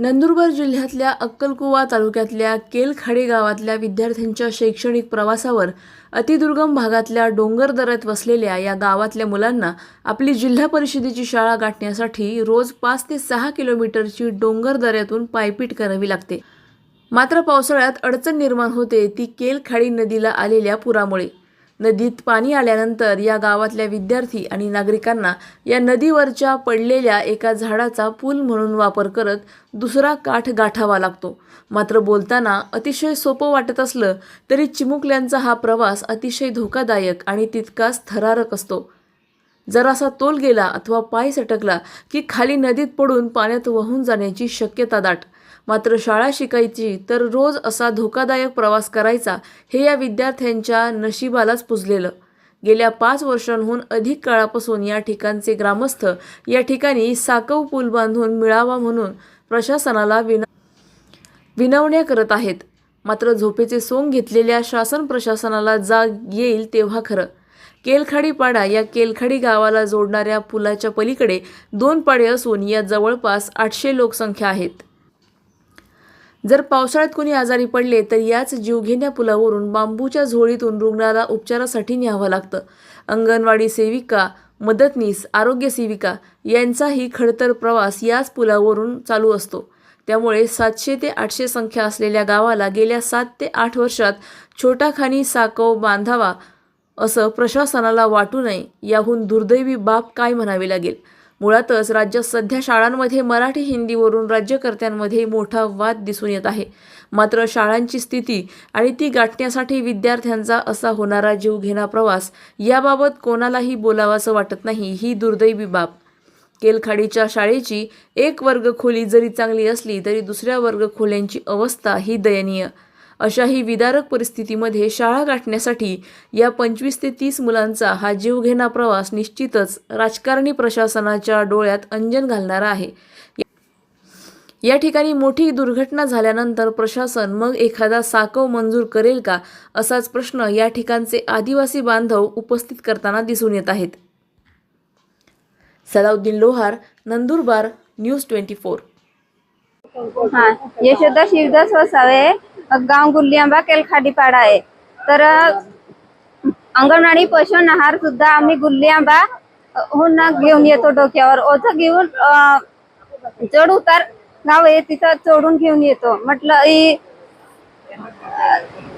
नंदुरबार जिल्ह्यातल्या अक्कलकुवा तालुक्यातल्या केलखाडी गावातल्या विद्यार्थ्यांच्या शैक्षणिक प्रवासावर अतिदुर्गम भागातल्या डोंगरदऱ्यात वसलेल्या या गावातल्या मुलांना आपली जिल्हा परिषदेची शाळा गाठण्यासाठी रोज पाच ते सहा किलोमीटरची डोंगर दऱ्यातून पायपीट करावी लागते. मात्र पावसाळ्यात अडचण निर्माण होते ती केलखाडी नदीला आलेल्या पुरामुळे. नदीत पाणी आल्यानंतर या गावातल्या विद्यार्थी आणि नागरिकांना या नदीवरच्या पडलेल्या एका झाडाचा पूल म्हणून वापर करत दुसरा काठ गाठावा लागतो. मात्र बोलताना अतिशय सोपं वाटत असलं तरी चिमुकल्यांचा हा प्रवास अतिशय धोकादायक आणि तितकाच थरारक असतो. जरासा तोल गेला अथवा पाय सटकला की खाली नदीत पडून पाण्यात वाहून जाण्याची शक्यता दाट. मात्र शाळा शिकायची तर रोज असा धोकादायक प्रवास करायचा हे या विद्यार्थ्यांच्या नशिबालाच पुजलेलं. गेल्या पाच वर्षांहून अधिक काळापासून या ठिकाणचे ग्रामस्थ या ठिकाणी साकव पूल बांधून मिळावा म्हणून प्रशासनाला विन विनवण्या करत आहेत. मात्र झोपेचे सोंग घेतलेल्या शासन प्रशासनाला जाग येईल तेव्हा खरं. केलखाडी पाडा या केलखाडी गावाला जोडणाऱ्या पुलाच्या पलीकडे दोन पाडे असून या जवळपास आठशे लोकसंख्या आहेत. जर पावसाळ्यात कोणी आजारी पडले तर याच जीवघेण्या पुलावरून बांबूच्या झोळीतून रुग्णाला उपचारासाठी न्यावं लागतं. अंगणवाडी सेविका मदतनीस आरोग्य सेविका यांचाही खडतर प्रवास याच पुलावरून चालू असतो. त्यामुळे सातशे ते आठशे संख्या असलेल्या गावाला गेल्या सात ते आठ वर्षात छोटाखानी साकव बांधावा असं प्रशासनाला वाटू नये याहून दुर्दैवी बाब काय म्हणावे लागेल? मुळातच राज्यात सध्या शाळांमध्ये मराठी हिंदीवरून राज्यकर्त्यांमध्ये मोठा वाद दिसून येत आहे. मात्र शाळांची स्थिती आणि ती गाठण्यासाठी विद्यार्थ्यांचा असा होणारा जीवघेणा प्रवास याबाबत कोणालाही बोलावासं वाटत नाही ही दुर्दैवी बाब. केलखाडीच्या शाळेची एक वर्ग खोली जरी चांगली असली तरी दुसऱ्या वर्ग खोल्यांची अवस्था ही दयनीय. अशाही विदारक परिस्थितीमध्ये शाळा गाठण्यासाठी या पंचवीस ते तीस मुलांचा हा जीवघेणा प्रवास निश्चितच राजकारणी प्रशासनाच्या डोळ्यात अंजन घालणारा आहे. या ठिकाणी मोठी दुर्घटना झाल्यानंतर प्रशासन मग एखादा साकव मंजूर करेल का असाच प्रश्न या ठिकाणचे आदिवासी बांधव उपस्थित करताना दिसून येत आहेत. Salauddin Lohar Nandurbar news twenty four. हा यशोदा शिवदास वसावे गाव गुल्लियांबा केलखाडीपाडा आहे तर अंगणवाडी पशु आहार सुद्धा आम्ही गुल्लियांबा हुन घेऊन येतो डोक्यावर. ओझं घेऊन चढ उतार गाव आहे तिथं चढून घेऊन येतो. म्हटलं ही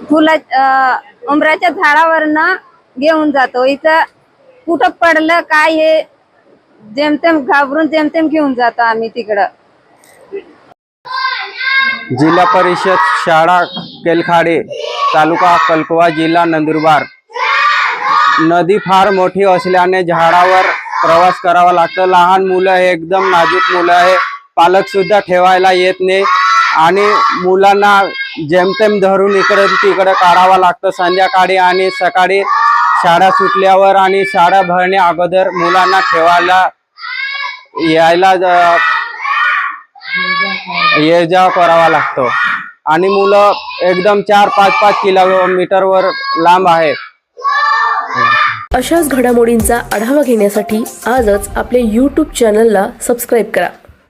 फुला उमराच्या उंबराच्या झाडावरनं घेऊन जातो. इथं कुठं पडलं काय हे जेमतेम घाबरून जेमतेम घेऊन जातो आम्ही तिकडं. जिल्हा परिषद शाळा केलखाडे तालुका कलकवा जिल्हा नंदुरबार. नदी फार मोठी असल्याने झाडावर प्रवास करावा लागतो. लहान मुलं हे एकदम नाजूक मुलं आहे. पालक सुद्धा ठेवायला येत नाही. आणि मुलांना जेमतेम धरून इकडे तिकडे काढावा लागतं. संध्याकाळी आणि सकाळी शाळा सुटल्यावर आणि शाळा भरण्या अगोदर मुलांना ठेवायला यायला ये जा करावा लागतो. आणि मुलं एकदम चार पाच पाच किलोमीटरवर लांब आहेत. अशाच घडामोडींचा आढावा घेण्यासाठी आजच आपल्या यूट्यूब चॅनलला सबस्क्राईब करा.